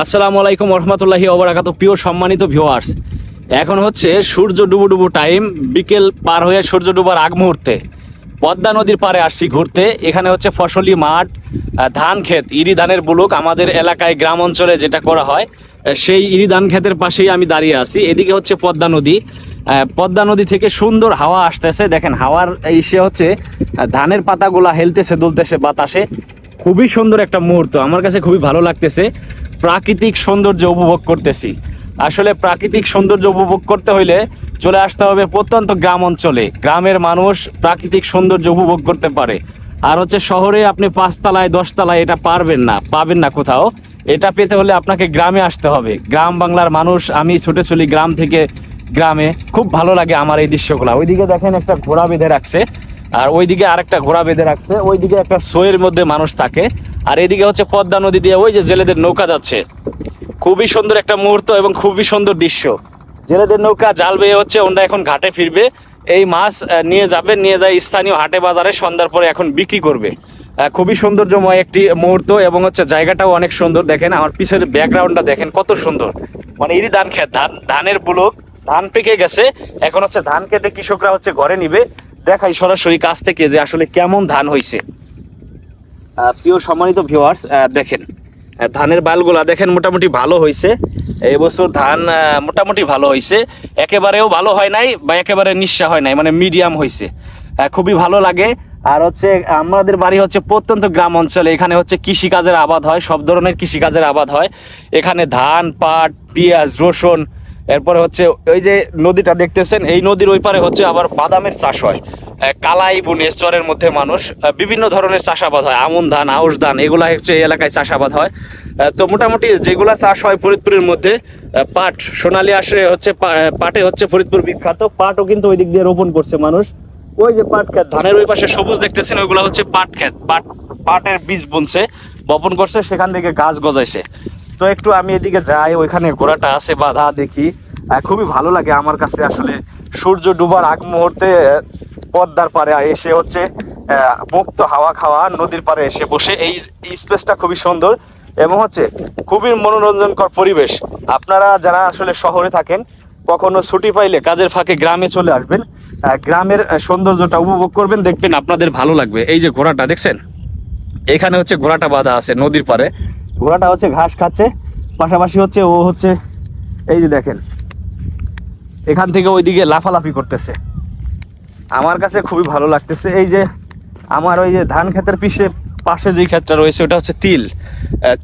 আসসালামু আলাইকুম রহমতুল্লাহি ওবরাকাত প্রিয় সম্মানিত ভিউয়ার্স এখন হচ্ছে সূর্য ডুবু ডুবু টাইম বিকেল পার হয়ে সূর্য ডুবার আগ মুহূর্তে। পদ্মা নদীর পারে আসছি ঘুরতে। এখানে হচ্ছে ফসলি মাঠ ধান ক্ষেত, ইরি ধানের বুলুক আমাদের এলাকায় গ্রাম অঞ্চলে যেটা করা হয় সেই ইরি ধান ক্ষেতের পাশেই আমি দাঁড়িয়ে আছি। এদিকে হচ্ছে পদ্মা নদী। পদ্মা নদী থেকে সুন্দর হাওয়া আসতেছে। দেখেন, হাওয়ার ইসে হচ্ছে ধানের পাতাগুলা হেলতেছে, দুলতেছে বাতাসে। খুবই সুন্দর একটা মুহূর্ত। আমার কাছে খুবই ভালো লাগতেছে। প্রাকৃতিক সৌন্দর্য উপভোগ করতেছি। আসলে প্রাকৃতিক সৌন্দর্য উপভোগ করতে হইলে চলে আসতে হবে প্রত্যন্ত গ্রাম অঞ্চলে। গ্রামের মানুষ প্রাকৃতিক সৌন্দর্য উপভোগ করতে পারে। আর হচ্ছে শহরে আপনি পাঁচতলায়, দশতলায় এটা পারবেন না, পাবেন না কোথাও। এটা পেতে হলে আপনাকে গ্রামে আসতে হবে। গ্রাম বাংলার মানুষ, আমি ছুটে চলি গ্রাম থেকে গ্রামে। খুব ভালো লাগে আমার এই দৃশ্যগুলো। ওইদিকে দেখেন একটা ঘোড়া বেঁধে রাখছে। আর ওইদিকে আরেকটা ঘোড়া বেঁধে রাখছে। ওইদিকে একটা সোয়ের মধ্যে মানুষ থাকে। আর এদিকে হচ্ছে পদ্মা নদী দিয়ে ওই যে জেলেদের নৌকা যাচ্ছে। খুবই সুন্দর একটা মুহূর্ত এবং খুবই সুন্দর দৃশ্য। জেলেদের নৌকা জাল বেয়ে হচ্ছে ওনরা এখন ঘাটে ফিরবে। এই মাছ নিয়ে যাবে, নিয়ে যায় স্থানীয় হাটে বাজারে, সন্ধ্যার পরে এখন বিক্রি করবে। খুবই সৌন্দর্যময় একটি মুহূর্ত এবং হচ্ছে জায়গাটাও অনেক সুন্দর, দেখেন আমার পিছের ব্যাকগ্রাউন্ডটা দেখেন কত সুন্দর। মানে ইরি ধান খেত ধান, ধানের বুলক, ধান পেকে গেছে, এখন হচ্ছে ধান কেটে কৃষকরা হচ্ছে ঘরে নিবে। দেখাই সরাসরি কাছ থেকে যে আসলে কেমন ধান হয়েছে প্রিয় সম্মানিত ভিউয়ার্স দেখেন ধানের বালগুলা দেখেন মোটামুটি ভালো হয়েছে এই বছর ধান মোটামুটি ভালো হয়েছে একেবারেও ভালো হয় নাই বা একেবারে নিঃসা হয় নাই মানে মিডিয়াম হয়েছে খুবই ভালো লাগে। আর হচ্ছে, আমাদের বাড়ি হচ্ছে প্রত্যন্ত গ্রাম অঞ্চলে, এখানে হচ্ছে কৃষিকাজের আবাদ হয়, সব ধরনের কৃষিকাজের আবাদ হয়। এখানে ধান, পাট, পেঁয়াজ, রসুন, এরপরে হচ্ছে ওই যে নদীটা দেখতেছেন, এই নদীর ওই পারে হচ্ছে আবার বাদামের চাষ হয়। কালাই, বনে চরের মধ্যে মানুষ বিভিন্ন ধরনের চাষাবাদ হয়। আমন ধান, আউশ ধান, এগুলা হচ্ছে এলাকায় চাষাবাদ হয়। তো মোটামুটি যেগুলা চাষ হয় ফরিদপুরের মধ্যে পাট, সোনালী আসে হচ্ছে পাটে হচ্ছে ফরিদপুর বিখ্যাত। পাটও কিন্তু ওই দিক দিয়ে রোপণ করছে মানুষ। ওই যে পাট ক্ষেত, ধানের ওই পাশে সবুজ দেখতেছেন, ওইগুলা হচ্ছে পাট ক্ষেত। পাট, পাটের বীজ বুনছে, বপন করছে, সেখান থেকে গাছ গজাইছে। তো একটু আমি এদিকে যাই, ওইখানে ঘোড়াটা আছে, বাধা দেখি। খুবই ভালো লাগে আমার কাছে আসলে। সূর্য ডুবার আগ মুহূর্তে পদ্মার পারে এসে হচ্ছে মুক্ত হাওয়া খাওয়া নদীর পারে এসে বসে। এই স্পেসটা খুবই সুন্দর এবং হচ্ছে খুবই মনোরঞ্জনকর পরিবেশ। আপনারা যারা আসলে শহরে থাকেন, কখনো ছুটি পাইলে কাজের ফাঁকে গ্রামে চলে আসবেন। গ্রামের সৌন্দর্যটা উপভোগ করবেন, দেখবেন আপনাদের ভালো লাগবে। এই যে ঘোড়াটা, দেখছেন? এখানে হচ্ছে ঘোড়াটা বাঁধা আছে নদীর পারে ঘোড়াটা হচ্ছে ঘাস খাচ্ছে। পাশাপাশি হচ্ছে ও হচ্ছে, এই যে দেখেন, এখান থেকে ওইদিকে লাফালাফি করতেছে। আমার কাছে খুবই ভালো লাগতেছে। এই যে আমার ওই যে ধান ক্ষেতের পিছে পাশে যে ক্ষেতটা রয়েছে, ওটা হচ্ছে তিল।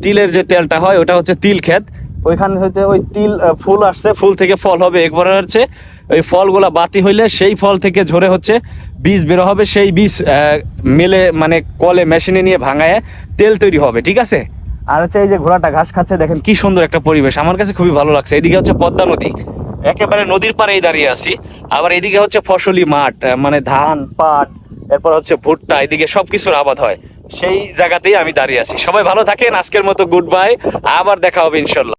তিলের যে তেলটা হয়, ওটা হচ্ছে তিল ক্ষেত। ওইখানে হচ্ছে ওই তিল ফুল আসছে, ফুল থেকে ফল হবে। একবারে হচ্ছে ওই ফলগুলা বাতি হইলে সেই ফল থেকে ঝরে হচ্ছে বীজ বেরো হবে। সেই বীজ মেলে মানে কলে, মেশিনে নিয়ে ভাঙায় তেল তৈরি হবে, ঠিক আছে? আর হচ্ছে এই যে ঘোড়াটা ঘাস খাচ্ছে, দেখেন কি সুন্দর একটা পরিবেশ। আমার কাছে খুবই ভালো লাগছে। এদিকে হচ্ছে পদ্মা নদী। একেবারে নদীর পাড়েই দাঁড়িয়ে আছি। আবার এদিকে হচ্ছে ফসলি মাঠ মানে ধান, পাট, এরপর হচ্ছে ভুট্টা, এদিকে সবকিছুর আবাদ হয়। সেই জায়গাতেই আমি দাঁড়িয়ে আছি। সবাই ভালো থাকেন, আজকের মতো গুড বাই আবার দেখা হবে ইনশাল্লাহ।